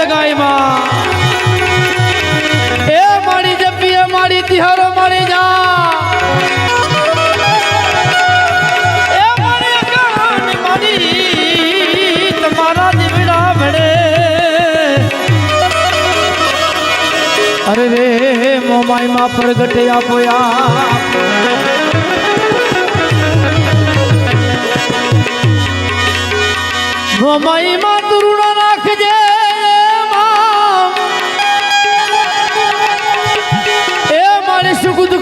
ડગાઈમાં એ મારી જપી એ મારી તિહારો મારી જા એ મારી કહાની મારી તમારા દીવડા ભળે અરે રે, મોમાઈમાં પ્રગટે આપોયા તુરુડો નાખજે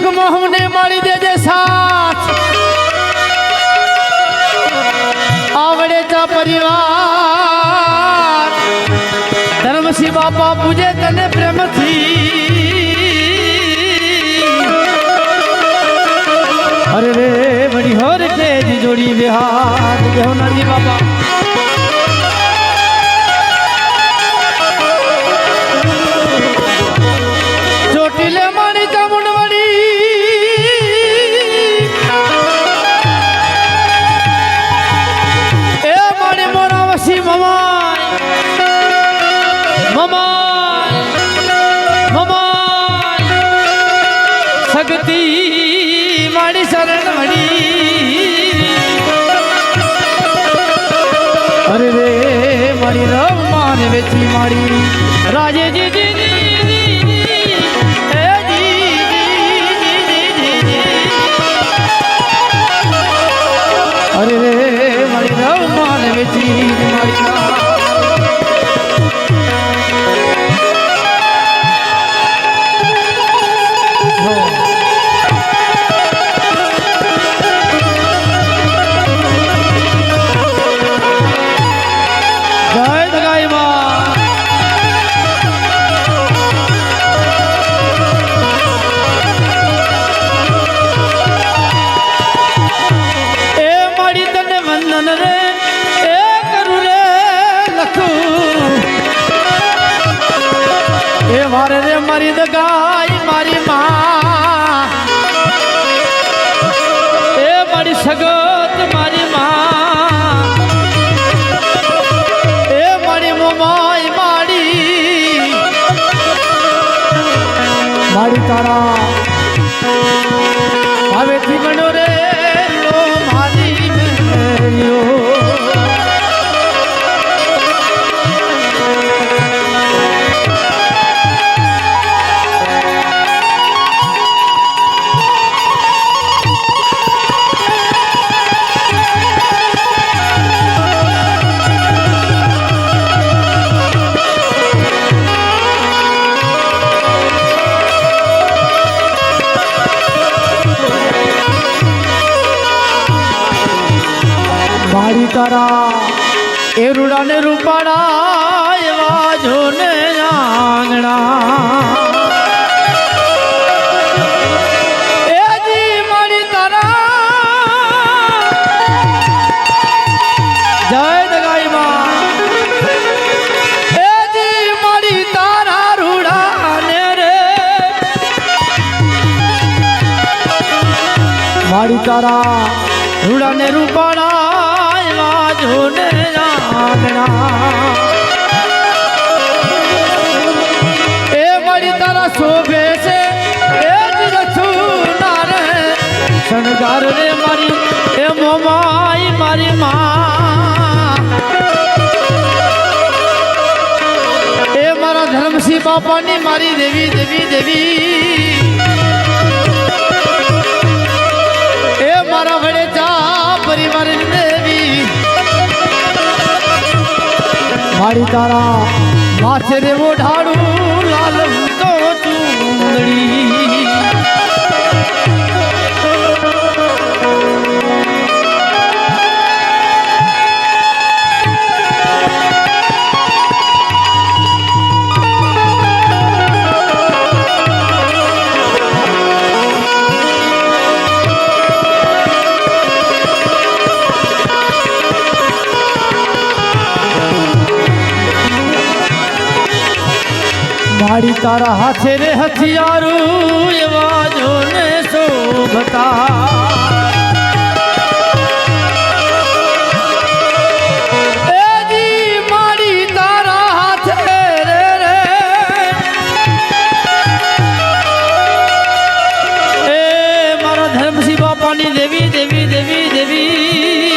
સુખ મળી દેજે સાથ. આવડે ચા પરિવાર. ધર્મસિંહ બાપા પૂજે તને પ્રેમથી. અરે રે વળી હર કે જોડી વિહાર. દેવનાજી બાપા. સગતી મારી શરણ મળી અરે રે મારી રવ માને વેચી મારી રાજેજી અરે રે મારી રવ વેચી મારી દગાઈ, મારી માં. એ મારી સગત, મારી માં. એ મારી મોમાઈ, મારી. મારી તારા. હવેથી ગણો રે. તારા. એ રૂડા ને રૂપાડા એવા જોને આંગણા મારી તારા. રૂડા ને રે. મારી તારા રૂડા ને રૂપાડા એવા જોને આંગણા. એ મારી તારા શોભે છે, એ જ રછું ના રે શણગાર રે મારી, એ મોમાઈ મારી માં. એ મારા ધર્મસિંહ બાપાની મારી દેવી દેવી દેવી. મારી તારા માથે રે ઓઢાડું લાલ તો ચૂંદડી. તારા હાથે રે હથિયારું એવા જોને શોભતા. બાપાની દેવી દેવી દેવી દેવી.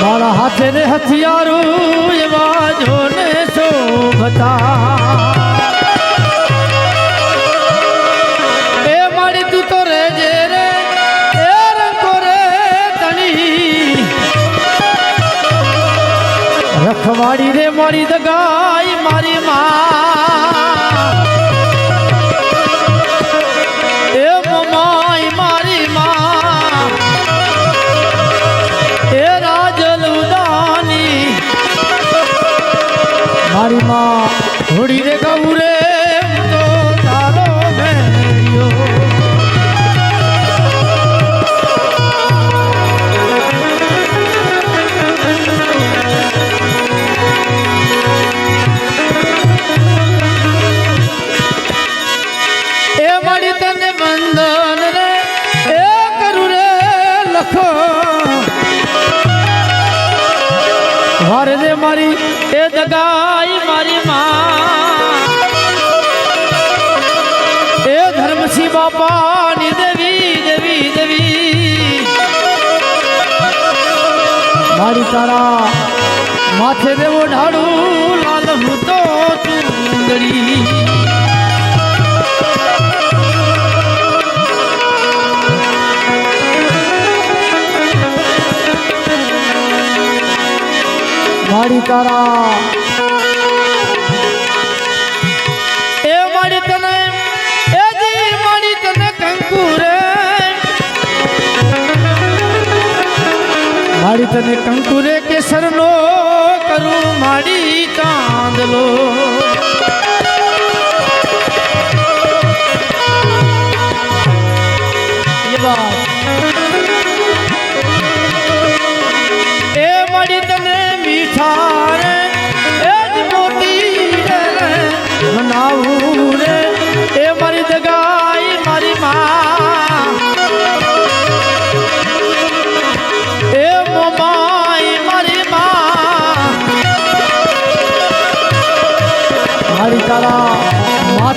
મારા હાથે ને હથિયારું શોભતા એ મારી તું તો રે જે રે, એ રંગો રે તણી રખવાડી રે મારી દગાઈ, મારી માં. એ મમાઈ, મારી માં. એ રાજલ ઘોડી રે ગૌ રે હું તો તારો ભેરિયો એ મારી તને બંધન રે, એ કરું રે રે મારી, એ દગાઈ બાપાની દેવી દેવી દેવી. મારી તારા માથે દેવો ઢાળું લાલ હું તો ચુંદડી. મારી તારા મારી તને કંકુરે કેસરનો કરું માડી ચાંદલો. એ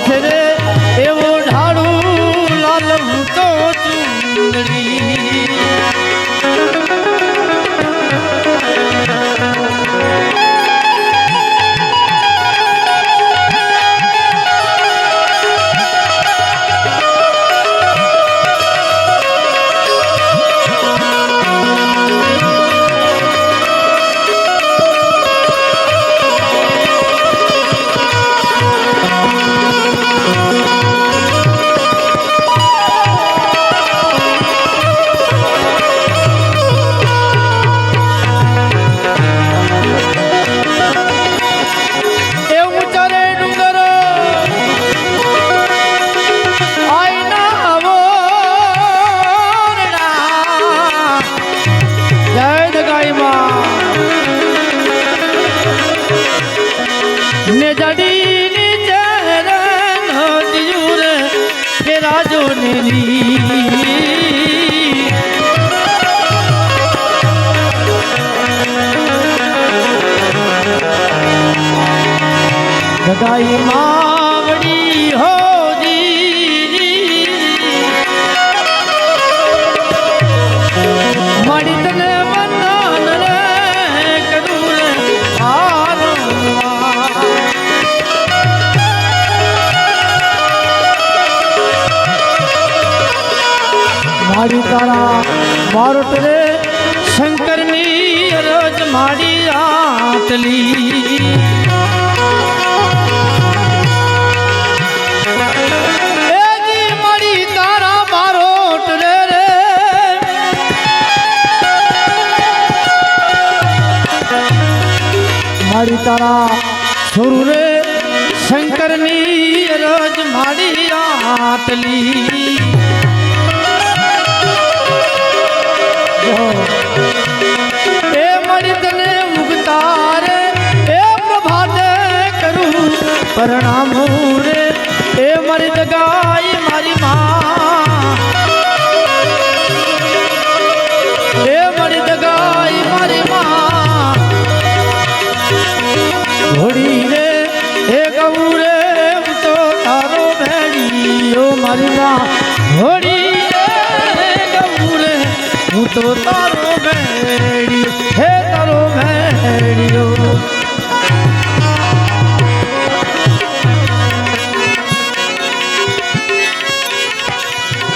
માથે રે એવો ગગાઈ માવડી હો મળી તને વંદન રે કરું રે. મારી તારા બારોટ રે, શંકરની અરજ મારી આટલી તારા સુર રે શંકરની રજ માડી આટલી. એ મારી તને ઉગતા રે, એ પ્રભાતે કરું પરણામ ભેડીયો મારી માં ઘોડી રે